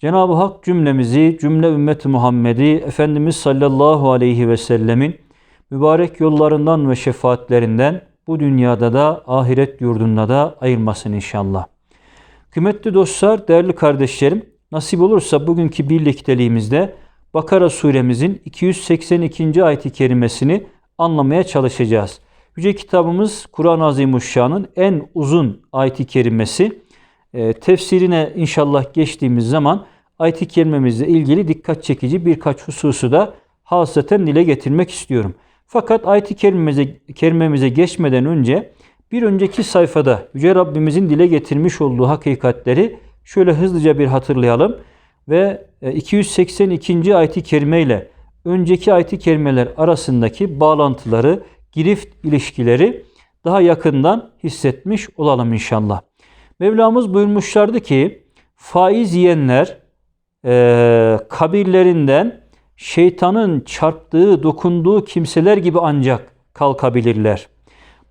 Cenab-ı Hak cümlemizi, cümle ümmeti Muhammed'i Efendimiz sallallahu aleyhi ve sellemin mübarek yollarından ve şefaatlerinden bu dünyada da ahiret yurdunda da ayırmasın inşallah. Kıymetli dostlar, değerli kardeşlerim, nasip olursa bugünkü birlikteliğimizde Bakara suremizin 282. ayeti kerimesini anlamaya çalışacağız. Yüce kitabımız Kur'an-ı Azimuşşan'ın en uzun ayeti kerimesi. E, tefsirine inşallah geçtiğimiz zaman ayet-i kerimemizle ilgili dikkat çekici birkaç hususu da hasreten dile getirmek istiyorum. Fakat ayet-i kerimemize, kerimemize geçmeden önce bir önceki sayfada Yüce Rabbimizin dile getirmiş olduğu hakikatleri şöyle hızlıca bir hatırlayalım ve 282. ayet-i kerime ile önceki ayet-i kerimeler arasındaki bağlantıları, girift ilişkileri daha yakından hissetmiş olalım inşallah. Mevlamız buyurmuşlardı ki faiz yiyenler e, kabirlerinden şeytanın çarptığı, dokunduğu kimseler gibi ancak kalkabilirler.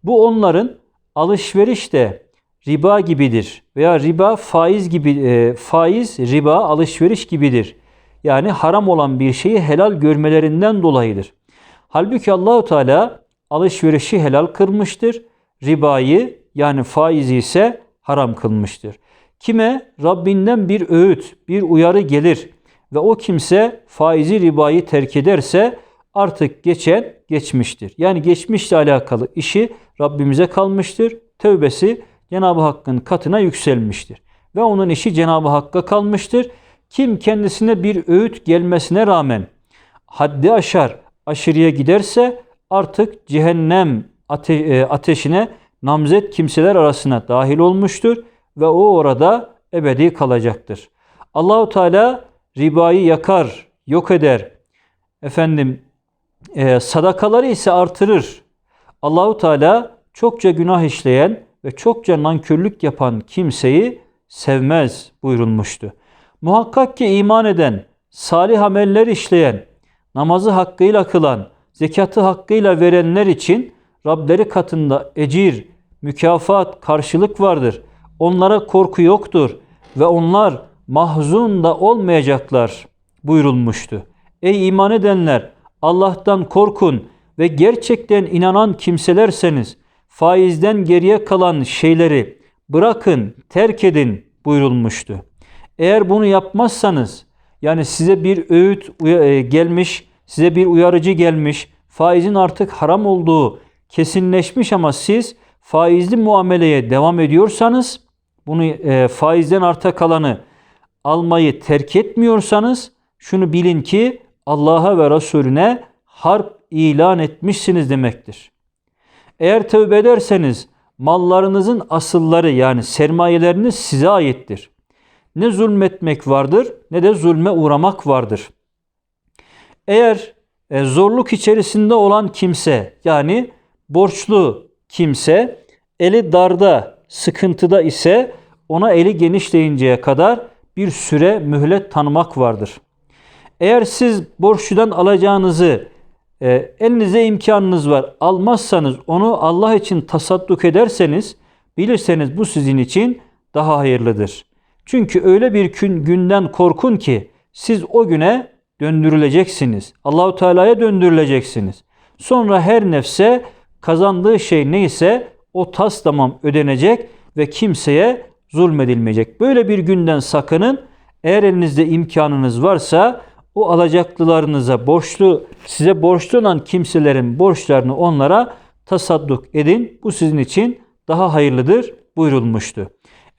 Bu onların alışverişte riba gibidir veya riba faiz gibi e, faiz riba alışveriş gibidir. Yani haram olan bir şeyi helal görmelerinden dolayıdır. Halbuki Allahu Teala alışverişi helal kılmıştır. Ribayı yani faizi ise haram kılmıştır. Kime Rabbinden bir öğüt, bir uyarı gelir ve o kimse faizi ribayı terk ederse artık geçen geçmiştir. Yani geçmişle alakalı işi Rabbimize kalmıştır. Tövbesi Cenab-ı Hakk'ın katına yükselmiştir. Ve onun işi Cenab-ı Hakk'a kalmıştır. Kim kendisine bir öğüt gelmesine rağmen haddi aşar, aşırıya giderse artık cehennem ate e, ateşine namzet kimseler arasına dahil olmuştur ve o orada ebedi kalacaktır. Allahu Teala ribayı yakar, yok eder. Efendim e, sadakaları ise artırır. Allahu Teala çokça günah işleyen ve çokça nankörlük yapan kimseyi sevmez buyurulmuştu. Muhakkak ki iman eden, salih ameller işleyen, namazı hakkıyla kılan, zekatı hakkıyla verenler için Rableri katında ecir, mükafat, karşılık vardır. Onlara korku yoktur ve onlar mahzun da olmayacaklar buyurulmuştu. Ey iman edenler Allah'tan korkun ve gerçekten inanan kimselerseniz faizden geriye kalan şeyleri bırakın, terk edin buyurulmuştu. Eğer bunu yapmazsanız yani size bir öğüt e, gelmiş, size bir uyarıcı gelmiş, faizin artık haram olduğu kesinleşmiş ama siz faizli muameleye devam ediyorsanız, bunu e, faizden arta kalanı almayı terk etmiyorsanız şunu bilin ki Allah'a ve Resulüne harp ilan etmişsiniz demektir. Eğer tövbe ederseniz mallarınızın asılları yani sermayeleriniz size aittir. Ne zulmetmek vardır ne de zulme uğramak vardır. Eğer e, zorluk içerisinde olan kimse yani borçlu kimse eli darda, sıkıntıda ise ona eli genişleyinceye kadar bir süre mühlet tanımak vardır. Eğer siz borçludan alacağınızı e, elinize imkanınız var almazsanız onu Allah için tasadduk ederseniz bilirseniz bu sizin için daha hayırlıdır. Çünkü öyle bir gün, günden korkun ki siz o güne döndürüleceksiniz. Allahu Teala'ya döndürüleceksiniz. Sonra her nefse kazandığı şey neyse o tas tamam ödenecek ve kimseye zulmedilmeyecek. Böyle bir günden sakının. Eğer elinizde imkanınız varsa o alacaklılarınıza borçlu, size borçlu olan kimselerin borçlarını onlara tasadduk edin. Bu sizin için daha hayırlıdır buyurulmuştu.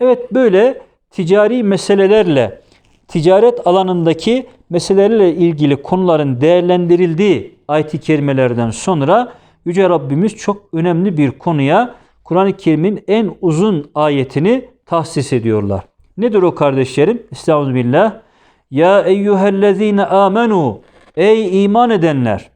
Evet böyle ticari meselelerle, ticaret alanındaki meselelerle ilgili konuların değerlendirildiği ayet-i kerimelerden sonra Yüce Rabbimiz çok önemli bir konuya Kur'an-ı Kerim'in en uzun ayetini tahsis ediyorlar. Nedir o kardeşlerim? Estağfirullah. Ya eyyühellezine amenu Ey iman edenler!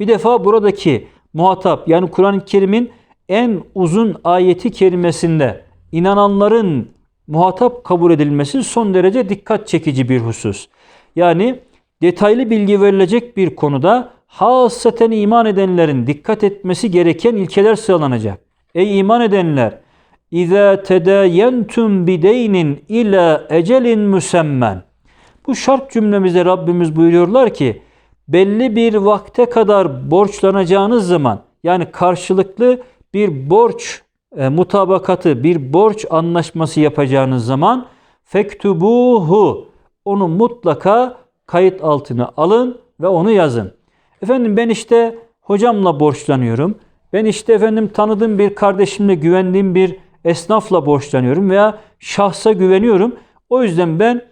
Bir defa buradaki muhatap yani Kur'an-ı Kerim'in en uzun ayeti kerimesinde inananların muhatap kabul edilmesi son derece dikkat çekici bir husus. Yani detaylı bilgi verilecek bir konuda hasaten iman edenlerin dikkat etmesi gereken ilkeler sıralanacak. Ey iman edenler! İza tedayentum bideynin ila ecelin müsemmen. Bu şart cümlemizde Rabbimiz buyuruyorlar ki belli bir vakte kadar borçlanacağınız zaman yani karşılıklı bir borç e, mutabakatı, bir borç anlaşması yapacağınız zaman fektubuhu onu mutlaka kayıt altına alın ve onu yazın. Efendim ben işte hocamla borçlanıyorum. Ben işte efendim tanıdığım bir kardeşimle güvendiğim bir esnafla borçlanıyorum veya şahsa güveniyorum. O yüzden ben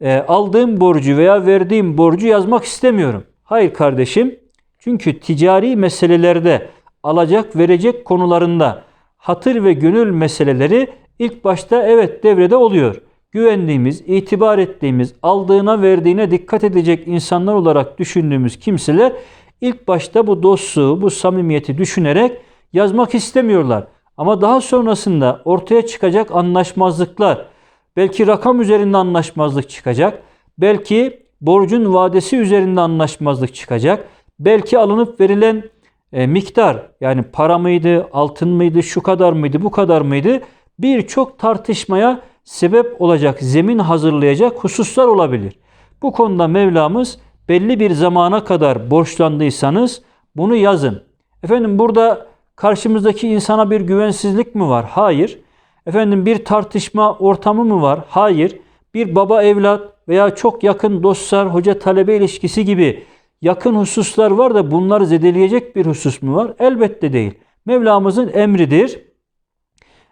e, aldığım borcu veya verdiğim borcu yazmak istemiyorum. Hayır kardeşim. Çünkü ticari meselelerde alacak verecek konularında hatır ve gönül meseleleri ilk başta evet devrede oluyor. Güvendiğimiz, itibar ettiğimiz, aldığına verdiğine dikkat edecek insanlar olarak düşündüğümüz kimseler ilk başta bu dostluğu, bu samimiyeti düşünerek yazmak istemiyorlar. Ama daha sonrasında ortaya çıkacak anlaşmazlıklar, belki rakam üzerinde anlaşmazlık çıkacak, belki borcun vadesi üzerinde anlaşmazlık çıkacak, belki alınıp verilen e, miktar yani para mıydı, altın mıydı, şu kadar mıydı, bu kadar mıydı birçok tartışmaya sebep olacak, zemin hazırlayacak hususlar olabilir. Bu konuda Mevlamız belli bir zamana kadar borçlandıysanız bunu yazın. Efendim burada karşımızdaki insana bir güvensizlik mi var? Hayır. Efendim bir tartışma ortamı mı var? Hayır. Bir baba evlat veya çok yakın dostlar, hoca talebe ilişkisi gibi yakın hususlar var da bunları zedeleyecek bir husus mu var? Elbette değil. Mevlamızın emridir.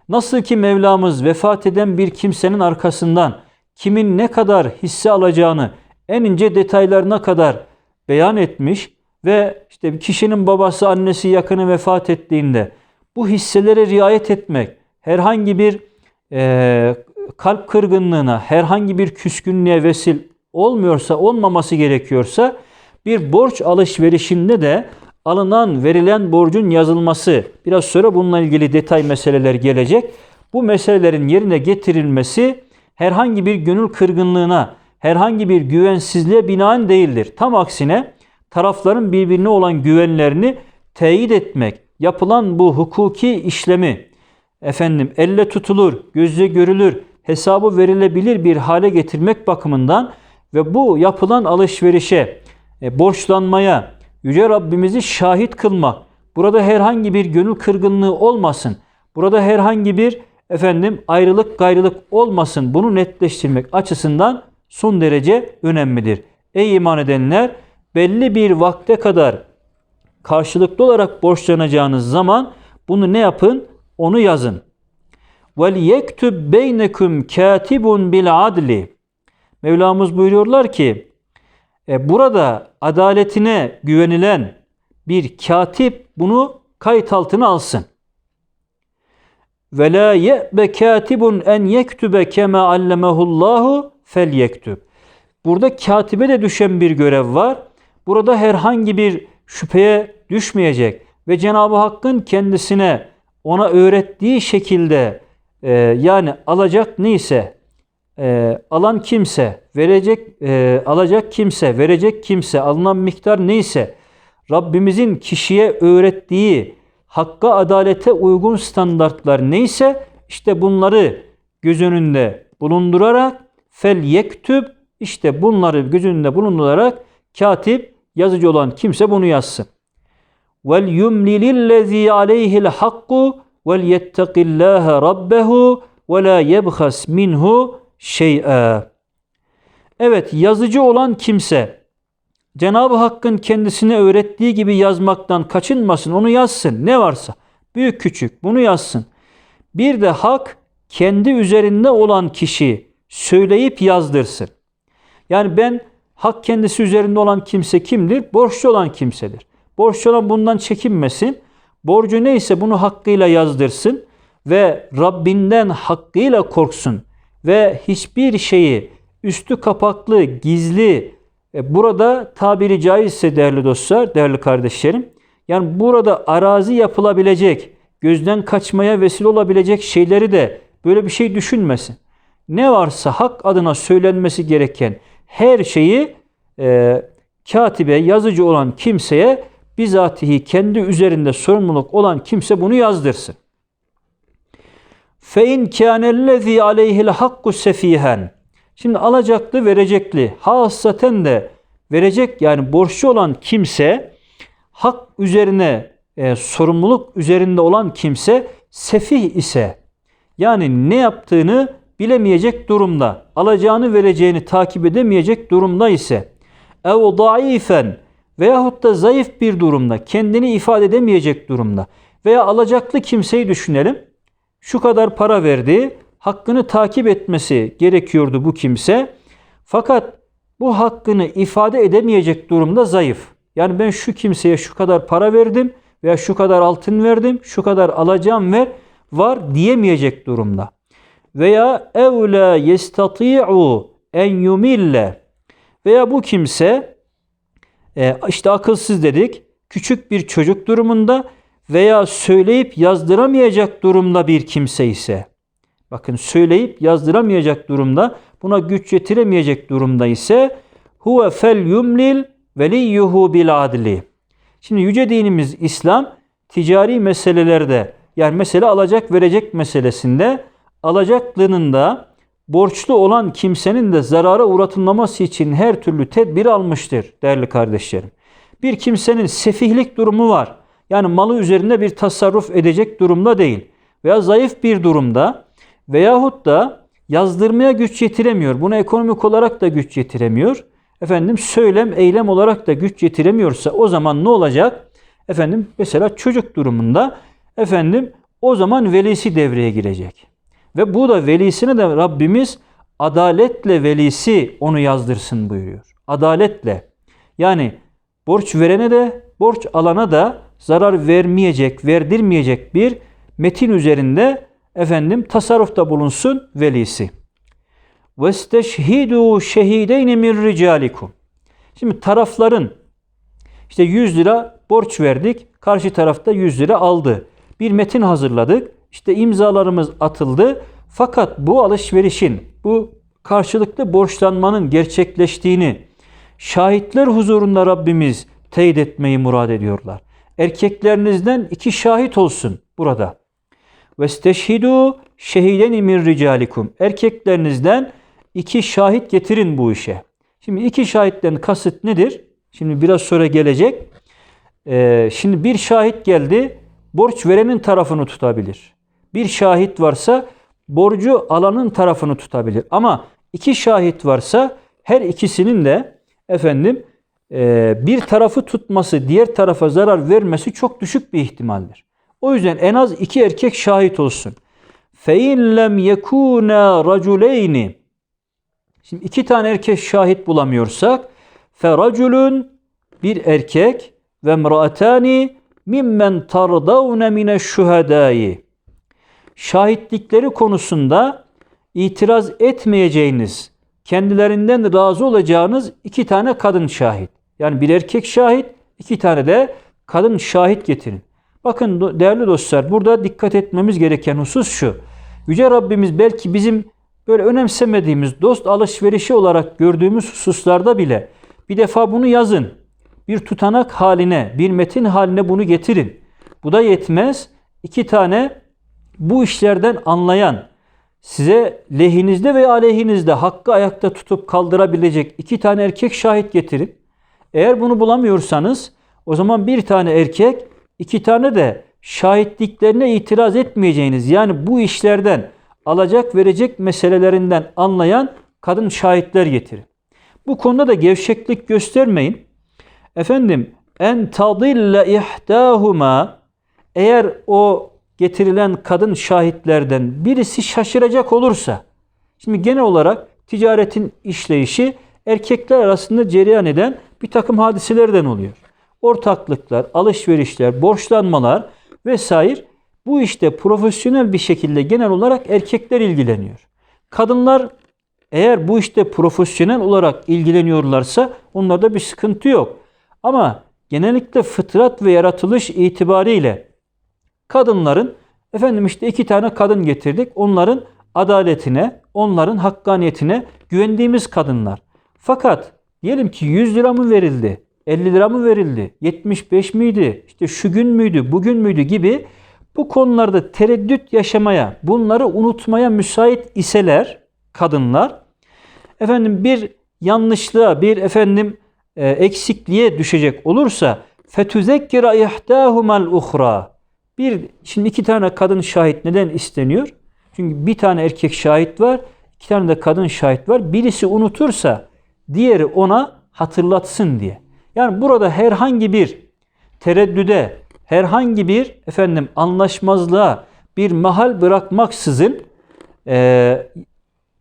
Nasıl ki Mevlamız vefat eden bir kimsenin arkasından kimin ne kadar hisse alacağını en ince detaylarına kadar beyan etmiş ve işte bir kişinin babası, annesi, yakını vefat ettiğinde bu hisselere riayet etmek, herhangi bir e, kalp kırgınlığına, herhangi bir küskünlüğe vesil olmuyorsa, olmaması gerekiyorsa bir borç alışverişinde de alınan, verilen borcun yazılması, biraz sonra bununla ilgili detay meseleler gelecek. Bu meselelerin yerine getirilmesi herhangi bir gönül kırgınlığına, herhangi bir güvensizliğe binaen değildir. Tam aksine tarafların birbirine olan güvenlerini teyit etmek, yapılan bu hukuki işlemi efendim elle tutulur, gözle görülür, hesabı verilebilir bir hale getirmek bakımından ve bu yapılan alışverişe, e, borçlanmaya, Yüce Rabbimizi şahit kılmak, burada herhangi bir gönül kırgınlığı olmasın, burada herhangi bir efendim ayrılık gayrılık olmasın, bunu netleştirmek açısından son derece önemlidir. Ey iman edenler, belli bir vakte kadar karşılıklı olarak borçlanacağınız zaman bunu ne yapın? Onu yazın. Vel yektub beynekum katibun bil adli. Mevlamız buyuruyorlar ki e, burada adaletine güvenilen bir katip bunu kayıt altına alsın. Ve la ye'be katibun en yektube kema allemehullahu fel yektub. Burada katibe de düşen bir görev var. Burada herhangi bir şüpheye düşmeyecek ve Cenab-ı Hakk'ın kendisine ona öğrettiği şekilde e, yani alacak neyse e, alan kimse, verecek e, alacak kimse, verecek kimse, alınan miktar neyse Rabbimizin kişiye öğrettiği hakka adalete uygun standartlar neyse işte bunları göz önünde bulundurarak fel yektüb işte bunları göz önünde bulundurarak katip yazıcı olan kimse bunu yazsın. Vel yumlilillezî aleyhil hakku vel yettekillâhe rabbehu ve la yebhas minhu şey'e. Evet yazıcı olan kimse Cenab-ı Hakk'ın kendisine öğrettiği gibi yazmaktan kaçınmasın. Onu yazsın. Ne varsa. Büyük küçük bunu yazsın. Bir de hak kendi üzerinde olan kişi söyleyip yazdırsın. Yani ben hak kendisi üzerinde olan kimse kimdir? Borçlu olan kimsedir. Borçlu olan bundan çekinmesin. Borcu neyse bunu hakkıyla yazdırsın ve Rabbinden hakkıyla korksun ve hiçbir şeyi üstü kapaklı, gizli E, burada tabiri caizse değerli dostlar, değerli kardeşlerim, yani burada arazi yapılabilecek, gözden kaçmaya vesile olabilecek şeyleri de böyle bir şey düşünmesin. Ne varsa hak adına söylenmesi gereken her şeyi e, katibe, yazıcı olan kimseye bizatihi kendi üzerinde sorumluluk olan kimse bunu yazdırsın. Fe in kânellezî aleyhil hakku sefihen. Şimdi alacaklı verecekli. Hassaten de verecek yani borçlu olan kimse hak üzerine e, sorumluluk üzerinde olan kimse sefih ise yani ne yaptığını bilemeyecek durumda, alacağını vereceğini takip edemeyecek durumda ise ev daifen veyahut da zayıf bir durumda, kendini ifade edemeyecek durumda veya alacaklı kimseyi düşünelim. Şu kadar para verdi, hakkını takip etmesi gerekiyordu bu kimse. Fakat bu hakkını ifade edemeyecek durumda zayıf. Yani ben şu kimseye şu kadar para verdim veya şu kadar altın verdim, şu kadar alacağım ver var diyemeyecek durumda. Veya evla yestati'u en yumille veya bu kimse e, işte akılsız dedik, küçük bir çocuk durumunda veya söyleyip yazdıramayacak durumda bir kimse ise bakın söyleyip yazdıramayacak durumda buna güç yetiremeyecek durumda ise huve fel yumlil veliyyuhu bil adli. Şimdi yüce dinimiz İslam ticari meselelerde yani mesela alacak verecek meselesinde alacaklının da borçlu olan kimsenin de zarara uğratılmaması için her türlü tedbir almıştır değerli kardeşlerim. Bir kimsenin sefihlik durumu var. Yani malı üzerinde bir tasarruf edecek durumda değil. Veya zayıf bir durumda veyahut da yazdırmaya güç yetiremiyor. Buna ekonomik olarak da güç yetiremiyor. Efendim söylem, eylem olarak da güç yetiremiyorsa o zaman ne olacak? Efendim mesela çocuk durumunda efendim o zaman velisi devreye girecek. Ve bu da velisine de Rabbimiz adaletle velisi onu yazdırsın buyuruyor. Adaletle. Yani borç verene de borç alana da zarar vermeyecek, verdirmeyecek bir metin üzerinde efendim tasarrufta bulunsun velisi. Vesteşhidu şehideyni min ricalikum. Şimdi tarafların işte 100 lira borç verdik. Karşı tarafta 100 lira aldı. Bir metin hazırladık. İşte imzalarımız atıldı. Fakat bu alışverişin, bu karşılıklı borçlanmanın gerçekleştiğini şahitler huzurunda Rabbimiz teyit etmeyi murad ediyorlar. Erkeklerinizden iki şahit olsun burada. Vesteşhidu şehideni min ricalikum. Erkeklerinizden iki şahit getirin bu işe. Şimdi iki şahitten kasıt nedir? Şimdi biraz sonra gelecek. Ee, şimdi bir şahit geldi, borç verenin tarafını tutabilir. Bir şahit varsa borcu alanın tarafını tutabilir. Ama iki şahit varsa her ikisinin de efendim bir tarafı tutması, diğer tarafa zarar vermesi çok düşük bir ihtimaldir. O yüzden en az iki erkek şahit olsun. فَاِنْ لَمْ يَكُونَا رَجُلَيْنِ Şimdi iki tane erkek şahit bulamıyorsak فَرَجُلٌ bir erkek ve mraatani mimmen tardavne mine şuhedai şahitlikleri konusunda itiraz etmeyeceğiniz, kendilerinden razı olacağınız iki tane kadın şahit. Yani bir erkek şahit, iki tane de kadın şahit getirin. Bakın değerli dostlar burada dikkat etmemiz gereken husus şu. Yüce Rabbimiz belki bizim böyle önemsemediğimiz dost alışverişi olarak gördüğümüz hususlarda bile bir defa bunu yazın. Bir tutanak haline, bir metin haline bunu getirin. Bu da yetmez. İki tane bu işlerden anlayan, size lehinizde veya aleyhinizde hakkı ayakta tutup kaldırabilecek iki tane erkek şahit getirin. Eğer bunu bulamıyorsanız o zaman bir tane erkek, iki tane de şahitliklerine itiraz etmeyeceğiniz yani bu işlerden alacak verecek meselelerinden anlayan kadın şahitler getirin. Bu konuda da gevşeklik göstermeyin. Efendim en tadille ihtahuma eğer o getirilen kadın şahitlerden birisi şaşıracak olursa şimdi genel olarak ticaretin işleyişi erkekler arasında cereyan eden bir takım hadiselerden oluyor. Ortaklıklar, alışverişler, borçlanmalar vesaire bu işte profesyonel bir şekilde genel olarak erkekler ilgileniyor. Kadınlar Eğer bu işte profesyonel olarak ilgileniyorlarsa onlarda bir sıkıntı yok. Ama genellikle fıtrat ve yaratılış itibariyle kadınların efendim işte iki tane kadın getirdik. Onların adaletine, onların hakkaniyetine güvendiğimiz kadınlar. Fakat diyelim ki 100 lira mı verildi? 50 lira mı verildi? 75 miydi? İşte şu gün müydü? Bugün müydü gibi bu konularda tereddüt yaşamaya, bunları unutmaya müsait iseler kadınlar efendim bir yanlışlığa, bir efendim e, eksikliğe düşecek olursa fetüzekkira ihtahumal uhra. Bir şimdi iki tane kadın şahit neden isteniyor? Çünkü bir tane erkek şahit var, iki tane de kadın şahit var. Birisi unutursa diğeri ona hatırlatsın diye. Yani burada herhangi bir tereddüde, herhangi bir efendim anlaşmazlığa bir mahal bırakmaksızın e,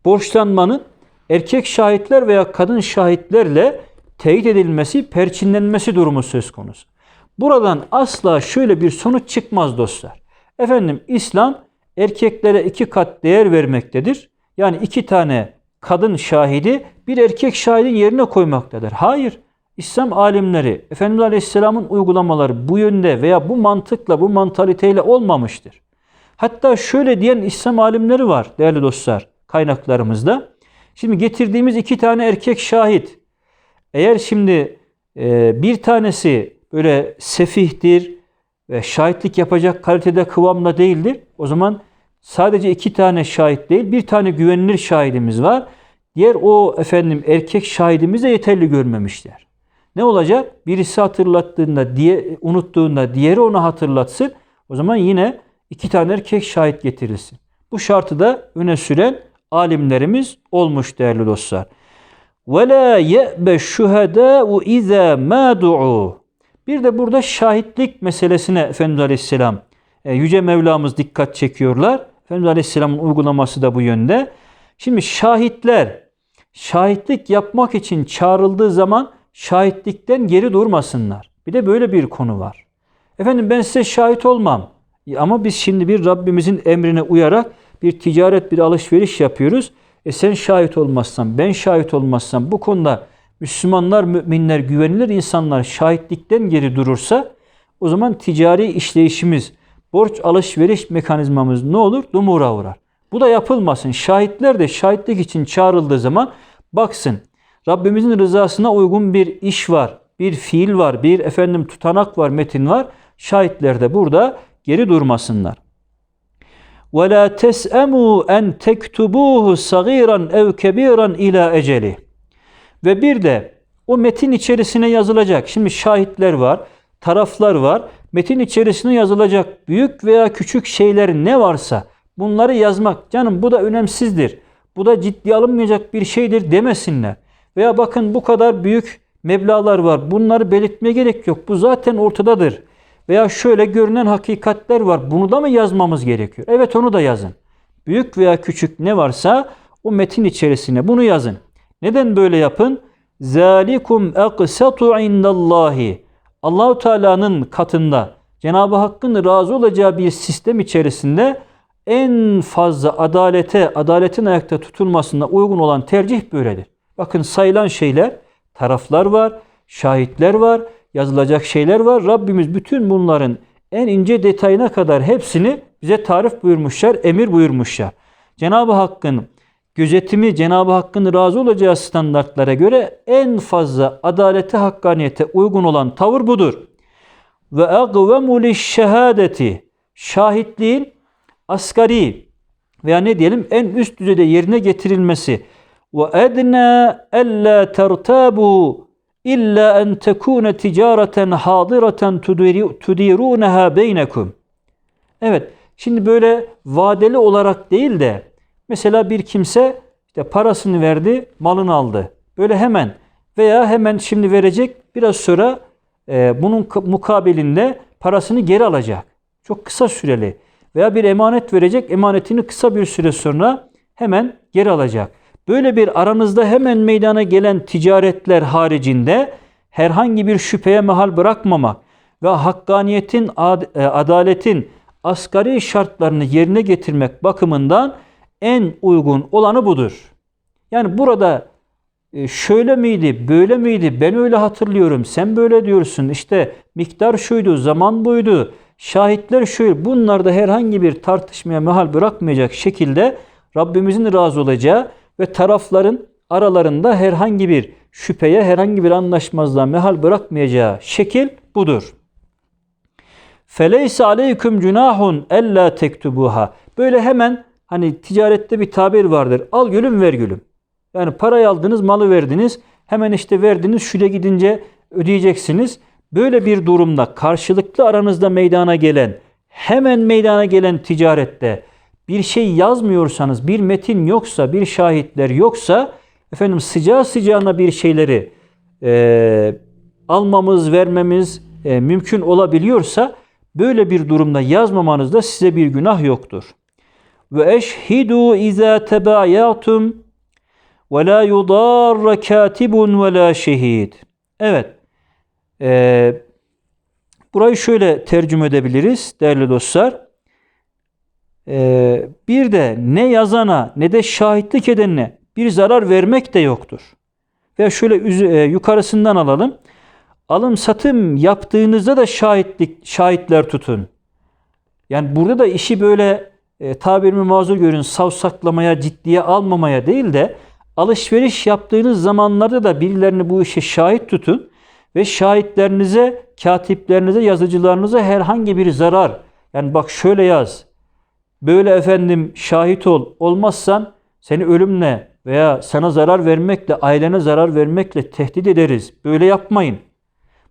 borçlanmanın erkek şahitler veya kadın şahitlerle teyit edilmesi, perçinlenmesi durumu söz konusu. Buradan asla şöyle bir sonuç çıkmaz dostlar. Efendim İslam erkeklere iki kat değer vermektedir. Yani iki tane kadın şahidi bir erkek şahidin yerine koymaktadır. Hayır. İslam alimleri, Efendimiz Aleyhisselam'ın uygulamaları bu yönde veya bu mantıkla, bu mantaliteyle olmamıştır. Hatta şöyle diyen İslam alimleri var değerli dostlar kaynaklarımızda. Şimdi getirdiğimiz iki tane erkek şahit. Eğer şimdi e, bir tanesi böyle sefihtir ve şahitlik yapacak kalitede kıvamda değildir. O zaman sadece iki tane şahit değil bir tane güvenilir şahidimiz var. Diğer o efendim erkek şahidimiz de yeterli görmemişler. Ne olacak? Birisi hatırlattığında, diye, unuttuğunda diğeri onu hatırlatsın. O zaman yine iki tane erkek şahit getirilsin. Bu şartı da öne süren alimlerimiz olmuş değerli dostlar. La ye'be şuhedâ'u izâ mâ du'u. Bir de burada şahitlik meselesine Efendimiz Aleyhisselam e, Yüce Mevlamız dikkat çekiyorlar. Efendimiz Aleyhisselam'ın uygulaması da bu yönde. Şimdi şahitler şahitlik yapmak için çağrıldığı zaman şahitlikten geri durmasınlar. Bir de böyle bir konu var. Efendim ben size şahit olmam. Ama biz şimdi bir Rabbimizin emrine uyarak bir ticaret, bir alışveriş yapıyoruz. E sen şahit olmazsan, ben şahit olmazsam bu konuda Müslümanlar, müminler, güvenilir insanlar şahitlikten geri durursa o zaman ticari işleyişimiz, borç alışveriş mekanizmamız ne olur? Dumura uğrar. Bu da yapılmasın. Şahitler de şahitlik için çağrıldığı zaman baksın. Rabbimizin rızasına uygun bir iş var, bir fiil var, bir efendim tutanak var, metin var. Şahitler de burada geri durmasınlar. وَلَا تَسْأَمُوا اَنْ تَكْتُبُوهُ صَغِيرًا اَوْ كَب۪يرًا ila eceli. Ve bir de o metin içerisine yazılacak. Şimdi şahitler var, taraflar var. Metin içerisine yazılacak büyük veya küçük şeyler ne varsa bunları yazmak. Canım bu da önemsizdir. Bu da ciddi alınmayacak bir şeydir demesinler. Veya bakın bu kadar büyük meblalar var. Bunları belirtmeye gerek yok. Bu zaten ortadadır. Veya şöyle görünen hakikatler var. Bunu da mı yazmamız gerekiyor? Evet onu da yazın. Büyük veya küçük ne varsa o metin içerisine bunu yazın. Neden böyle yapın? Zalikum aqsatu indallahi. Allahu Teala'nın katında Cenab-ı Hakk'ın razı olacağı bir sistem içerisinde en fazla adalete, adaletin ayakta tutulmasına uygun olan tercih böyledir. Bakın sayılan şeyler, taraflar var, şahitler var, yazılacak şeyler var. Rabbimiz bütün bunların en ince detayına kadar hepsini bize tarif buyurmuşlar, emir buyurmuşlar. Cenab-ı Hakk'ın gözetimi, Cenab-ı Hakk'ın razı olacağı standartlara göre en fazla adalete, hakkaniyete uygun olan tavır budur. Ve agvemu şehadeti şahitliğin asgari veya ne diyelim en üst düzeyde yerine getirilmesi ve edna ella tertabu illa en tekune ticareten hadireten tudirunaha beynekum. Evet, şimdi böyle vadeli olarak değil de mesela bir kimse işte parasını verdi, malını aldı. Böyle hemen veya hemen şimdi verecek, biraz sonra e, bunun mukabilinde parasını geri alacak. Çok kısa süreli. Veya bir emanet verecek, emanetini kısa bir süre sonra hemen geri alacak. Böyle bir aranızda hemen meydana gelen ticaretler haricinde herhangi bir şüpheye mahal bırakmamak ve hakkaniyetin, e, adaletin asgari şartlarını yerine getirmek bakımından en uygun olanı budur. Yani burada e, şöyle miydi, böyle miydi, ben öyle hatırlıyorum, sen böyle diyorsun, işte miktar şuydu, zaman buydu, şahitler şöyle. Bunlarda herhangi bir tartışmaya mahal bırakmayacak şekilde Rabbimizin razı olacağı ve tarafların aralarında herhangi bir şüpheye, herhangi bir anlaşmazlığa mehal bırakmayacağı şekil budur. Feleyse aleyküm günahun ella tektubuha. Böyle hemen hani ticarette bir tabir vardır. Al gülüm ver gülüm. Yani parayı aldınız, malı verdiniz. Hemen işte verdiniz, şuraya gidince ödeyeceksiniz. Böyle bir durumda karşılıklı aranızda meydana gelen, hemen meydana gelen ticarette bir şey yazmıyorsanız, bir metin yoksa, bir şahitler yoksa efendim sıcağı sıcağına bir şeyleri e, almamız, vermemiz e, mümkün olabiliyorsa böyle bir durumda yazmamanızda size bir günah yoktur. Ve eşhidu izâ tebayatum ve la yudarra katibun ve la şehid. Evet. E, burayı şöyle tercüme edebiliriz değerli dostlar. E, bir de ne yazana ne de şahitlik edenine bir zarar vermek de yoktur. Ve şöyle e, yukarısından alalım. Alım satım yaptığınızda da şahitlik şahitler tutun. Yani burada da işi böyle e, tabirimi mazur görün savsaklamaya, ciddiye almamaya değil de alışveriş yaptığınız zamanlarda da birilerini bu işe şahit tutun ve şahitlerinize, katiplerinize, yazıcılarınıza herhangi bir zarar yani bak şöyle yaz, böyle efendim şahit ol, olmazsan seni ölümle veya sana zarar vermekle, ailene zarar vermekle tehdit ederiz. Böyle yapmayın.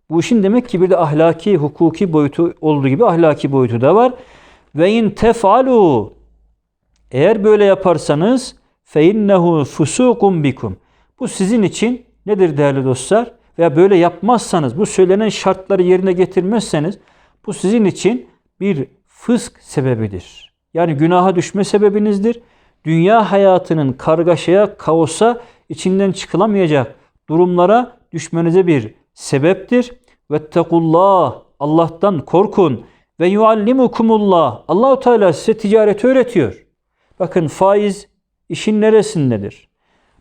Bu işin demek ki bir de ahlaki, hukuki boyutu olduğu gibi ahlaki boyutu da var. Ve in tef'alu eğer böyle yaparsanız fe innehu fusukum bikum. Bu sizin için nedir değerli dostlar? Veya böyle yapmazsanız, bu söylenen şartları yerine getirmezseniz bu sizin için bir fısk sebebidir. Yani günaha düşme sebebinizdir dünya hayatının kargaşaya, kaosa, içinden çıkılamayacak durumlara düşmenize bir sebeptir. Vettekullah, Allah'tan korkun. Ve yuallimukumullah, Allahu Teala size ticareti öğretiyor. Bakın faiz işin neresindedir?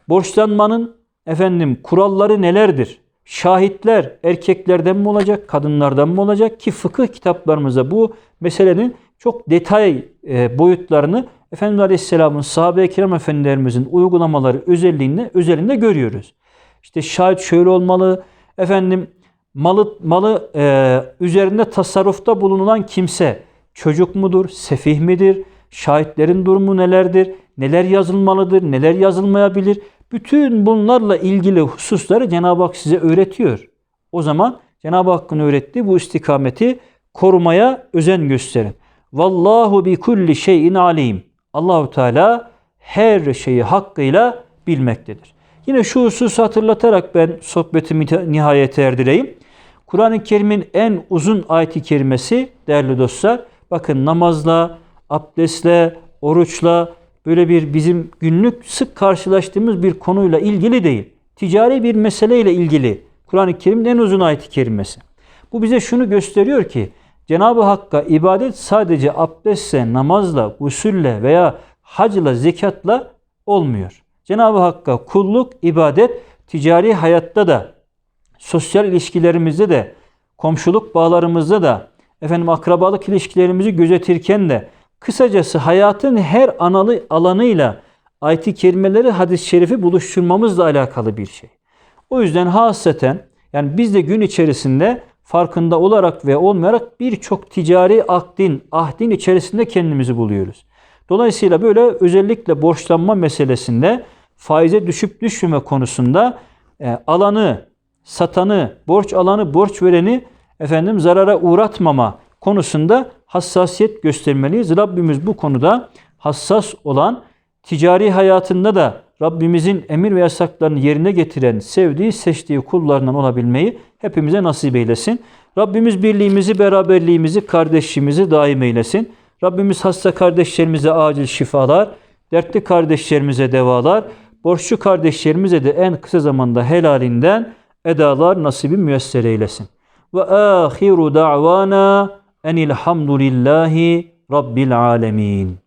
Borçlanmanın efendim kuralları nelerdir? Şahitler erkeklerden mi olacak, kadınlardan mı olacak ki fıkıh kitaplarımızda bu meselenin çok detay e, boyutlarını Efendimiz Aleyhisselam'ın sahabe-i kiram efendilerimizin uygulamaları özelliğinde, özelinde görüyoruz. İşte şahit şöyle olmalı, efendim malı, malı e, üzerinde tasarrufta bulunan kimse çocuk mudur, sefih midir, şahitlerin durumu nelerdir, neler yazılmalıdır, neler yazılmayabilir. Bütün bunlarla ilgili hususları Cenab-ı Hak size öğretiyor. O zaman Cenab-ı Hakk'ın öğrettiği bu istikameti korumaya özen gösterin. Vallahu bi kulli şeyin alim. Allahu Teala her şeyi hakkıyla bilmektedir. Yine şu hususu hatırlatarak ben sohbetimi nihayete erdireyim. Kur'an-ı Kerim'in en uzun ayeti kerimesi değerli dostlar, bakın namazla, abdestle, oruçla böyle bir bizim günlük sık karşılaştığımız bir konuyla ilgili değil. Ticari bir meseleyle ilgili Kur'an-ı Kerim'in en uzun ayeti kerimesi. Bu bize şunu gösteriyor ki Cenab-ı Hakk'a ibadet sadece abdestle, namazla, usulle veya hacla, zekatla olmuyor. Cenab-ı Hakk'a kulluk, ibadet ticari hayatta da, sosyal ilişkilerimizde de, komşuluk bağlarımızda da, efendim akrabalık ilişkilerimizi gözetirken de, kısacası hayatın her analı alanıyla ayet-i kerimeleri, hadis-i şerifi buluşturmamızla alakalı bir şey. O yüzden hasreten yani biz de gün içerisinde farkında olarak ve olmayarak birçok ticari akdin, ahdin içerisinde kendimizi buluyoruz. Dolayısıyla böyle özellikle borçlanma meselesinde faize düşüp düşmeme konusunda e, alanı, satanı, borç alanı, borç vereni efendim zarara uğratmama konusunda hassasiyet göstermeliyiz. Rabbimiz bu konuda hassas olan ticari hayatında da Rabbimizin emir ve yasaklarını yerine getiren, sevdiği, seçtiği kullarından olabilmeyi hepimize nasip eylesin. Rabbimiz birliğimizi, beraberliğimizi, kardeşliğimizi daim eylesin. Rabbimiz hasta kardeşlerimize acil şifalar, dertli kardeşlerimize devalar, borçlu kardeşlerimize de en kısa zamanda helalinden edalar nasibi müyesser eylesin. Ve ahiru da'vana enilhamdülillahi rabbil alemin.